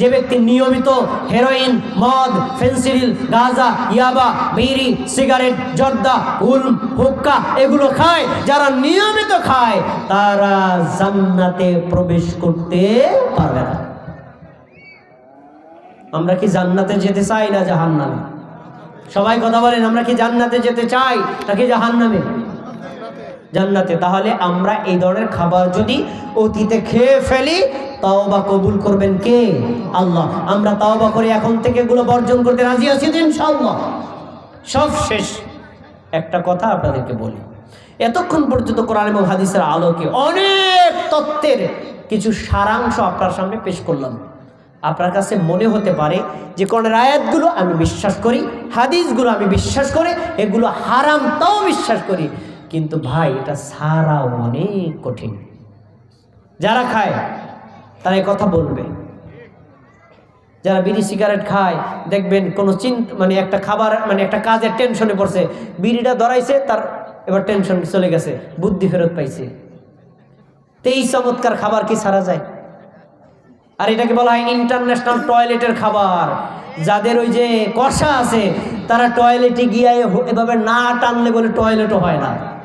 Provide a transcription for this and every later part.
যে ব্যক্তি নিয়মিত হেরোইন, মদ, ফেন্সিডিল, গাঁজা, ইয়াবা, বিড়ি, সিগারেট, জর্দা হুক্কা এগুলো খায়। যারা নিয়মিত খায়, তারা জান্নাতে প্রবেশ করতে পারবে না। আমরা কি জান্নাতে যেতে চাই না জাহান্নামে? সবাই কথা বলেন, আমরা কি জান্নাতে যেতে চাই নাকি জাহান্নামে? জান্নাতে। তাহলে আমরা এই ধরনের খাবার যদি অতীতে খেয়ে ফেলি, তাওবা কবুল করবেন কে? আল্লাহ। আমরা তাওবা করে এখন থেকে এগুলো বর্জন করতে রাজি আছি ইনশাআল্লাহ? সব শেষ। একটা কথা আপনাদেরকে বলি, এতক্ষণ পর্যন্ত কোরআন এবং হাদিসের আলোকে অনেক তত্ত্বের কিছু সারাংশ আপনার সামনে পেশ করলাম। আপনার কাছে মনে হতে পারে যে কোরআনের আয়াতগুলো আমি বিশ্বাস করি, হাদিসগুলো আমি বিশ্বাস করি, এগুলো হারাম তাও বিশ্বাস করি। কিন্তু ভাই, এটা সারা অনেক কঠিন। যারা খায়, তারা কথা বলবে। যারা বিড়ি, সিগারেট খায়, দেখবেন কোনো চিন্তা মানে একটা খাবার মানে একটা কাজের টেনশনে পড়ছে। বিড়িটা ধরাইছে, তার এবার টেনশন চলে গেছে, বুদ্ধি ফেরত পাইছে। তো এই চমৎকার খাবার কি সারা যায়? আর এটাকে বলা হয় ইন্টারন্যাশনাল টয়লেটের খাবার। যাদের ওই যে কষা আছে, তারা টয়লেটে গিয়ে এভাবে না টানলে বলে টয়লেটও হয় না।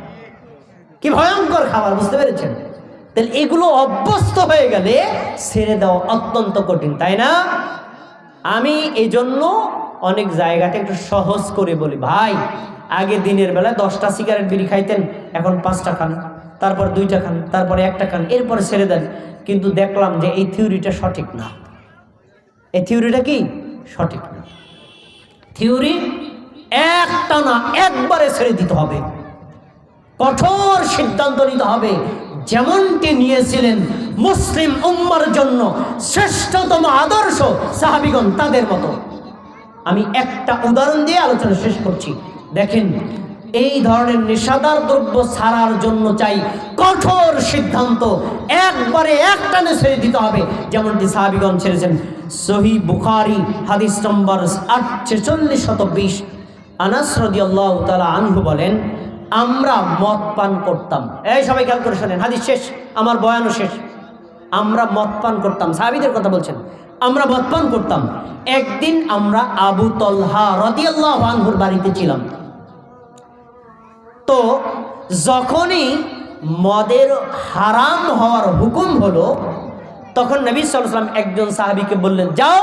কি ভয়ঙ্কর খাবার, বুঝতে পেরেছেন? তাহলে এগুলো অভ্যস্ত হয়ে গেলে ছেড়ে দেওয়া অত্যন্ত কঠিন, তাই না? আমি এই জন্য অনেক জায়গাতে একটু সহজ করে বলি, ভাই, আগে দিনের বেলায় দশটা সিগারেট বিড়ি খাইতেন, এখন পাঁচটা খান, তারপর দুইটা খান, তারপরে একটা খান, এরপরে ছেড়ে দেন। কিন্তু দেখলাম যে এই থিওরিটা সঠিক না। এই থিওরিটা কি? সঠিক না। থিওরি একটা না একবারে ছেড়ে দিতে হবে। কঠোর সিদ্ধান্ত নিতে হবে। যেমনটি নিয়েছিলেন মুসলিম উম্মার জন্য শ্রেষ্ঠতম আদর্শ সাহাবিগণ তাদের মতো। আমি একটা উদাহরণ দিয়ে আলোচনা শেষ করছি। দেখেন, এই ধরনের নেশাদার দ্রব্য ছাড়ার জন্য চাই কঠোর সিদ্ধান্ত। একবারে একটানে ছেড়ে দিতে হবে, যেমনটি সাহাবিগণ ছেড়েছেন। সহি বুখারি, হাদিস নম্বর আট ছেচল্লিশ শত বিশ। আনাস রদিয়াল্লাহ তালা আনহু বলেন আমরা মদ পান করতাম। এই সবাই খেয়াল করে শোনেন, হাদিস শেষ, আমার বয়ানও শেষ। আমরা মদ পান করতাম, সাহাবিদের কথা বলছেন, আমরা মদ পান করতাম। একদিন আমরা আবু তলহা রদিয়াল্লাহ আনহুর বাড়িতে ছিলাম। তো যখনই মদের হারাম হওয়ার হুকুম হলো তখন নবী সাল্লাম একজন সাহাবিকে বললেন, যাও,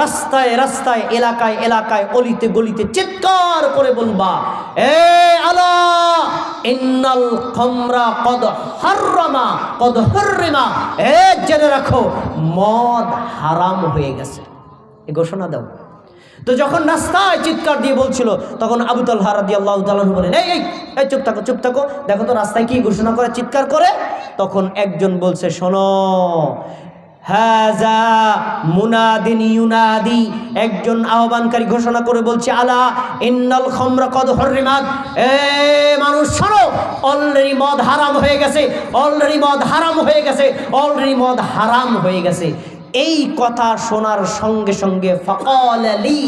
রাস্তায় রাস্তায়, এলাকায় এলাকায়, অলিতে, গলিতে চিৎকার করে বলবা, এ আলা ইন্নাল খমরা কদ হাররামা, কদ হররিমা, এ জেনে রাখো, মদ হারাম হয়ে গেছে। এ ঘোষণা দাও। তো যখন রাস্তায় চিৎকার দিয়ে বলছিল, তখন আবু তাল্লাহ রাদি আল্লাহ তালু বলেন এই এই, চুপ থাকো চুপ থাকো, দেখো তো রাস্তায় কি ঘোষণা করে, চিৎকার করে? তখন একজন বলছে, শোনো হাজা মুনাদিন ইউনাদি। একজন আহ্বানকারী ঘোষণা করে বলছে, আলা ইন্নাল খমরা এ মানুষ, শোনো অলরেডি মদ হারাম হয়ে গেছে অলরেডি মদ হারাম হয়ে গেছে অলরেডি মদ হারাম হয়ে গেছে। এই কথা শোনার সঙ্গে সঙ্গে ফকাল আলী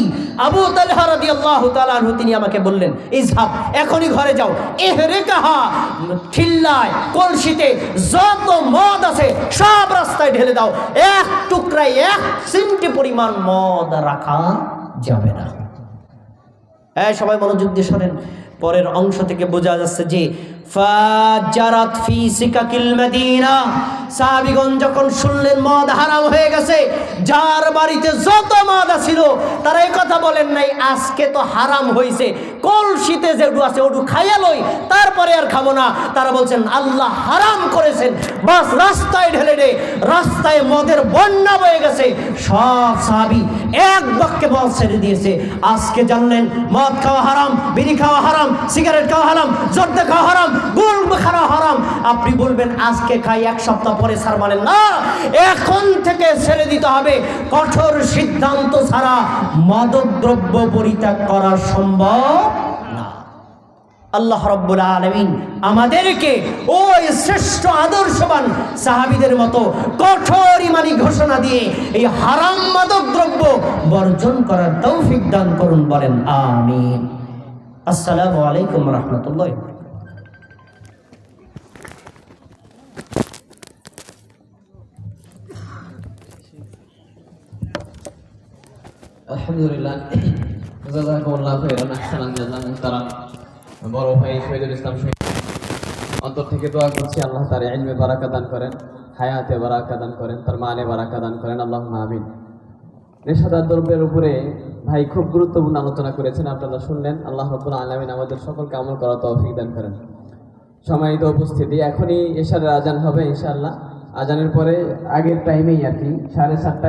আবু তালহা তিনি আমাকে বললেন, ইজহাব, এখনই ঘরে যাও। এহরে কাহা ঠিল্লায় কলসিতে যত মদ আছে সব রাস্তায় ঢেলে দাও। এক টুকরায় এক সিমটি পরিমাণ মদ রাখা যাবে না। হ্যাঁ সবাই মনোযোগ দিয়ে শোনেন। পরের অংশ থেকে বোঝা যাচ্ছে যে ফাজারাত ফি সিকাকিল মদিনা। সাহাবীগণ যখন শুনলেন মদ হারাম হয়ে গেছে, যার বাড়িতে যত মদ ছিল তারা এই কথা বলেন নাই, আজকে তো হারাম হয়েছে কলসিতে যেটু আছে ওটু খাইয়া লই, তারপরে আর খাব না। তারা বলছেন, আল্লাহ হারাম করেছেন, বাস রাস্তায় ঢেলে দে, রাস্তায় মদের বন্যা বয়ে গেছে। সব সাহাবি এক বাক্যে মদ ছেড়ে দিয়েছে, আজকে জানলেন মদ খাওয়া হারাম, বিড়ি খাওয়া হারাম, সিগারেট খাওয়া হারাম, জর্দা খাওয়া হারাম হারাম। আপনি বলবেন, আজকে খাই, এক সপ্তাহ পরে সার মানেন না। এখন থেকে ছেড়ে দিতে হবে। কঠোর সিদ্ধান্ত ছাড়া মাদকদ্রব্য পরিত্যাগ করা সম্ভব আল্লাহ রব্বুল আলমিন আমাদেরকে ওই শ্রেষ্ঠ আদর্শবান সাহাবিদের মতো কঠোর ইমানি ঘোষণা দিয়ে এই হারাম মাদক দ্রব্য বর্জন করার তৌফিক দান করুন বলেন, আমিন। আসসালামু আলাইকুম রহমতুল্লাহ। আলহামদুলিল্লাহ। জাজাকুমুল্লাহ খাইরান বড় ভাই ইসলাম অন্তর থেকে দোয়া করছি, আল্লাহ তার ইলমে বারাকা দান করেন, হায়াতে বারাকা দান করেন, তার মানে বারাকা দান করেন আল্লাহ আমিন। নেশাদার দ্রব্যের উপরে ভাই খুব গুরুত্বপূর্ণ আলোচনা করেছেন, আপনারা শুনলেন। আল্লাহ রব্বুল আলামিন আমাদের সকলকে আমল করা তৌফিক দান করেন। সম্মানিত উপস্থিতি, এখনই এশারের আজান হবে ইনশাআল্লাহ। আজানের পরে আগের টাইমেই আর কি, সাড়ে সাতটা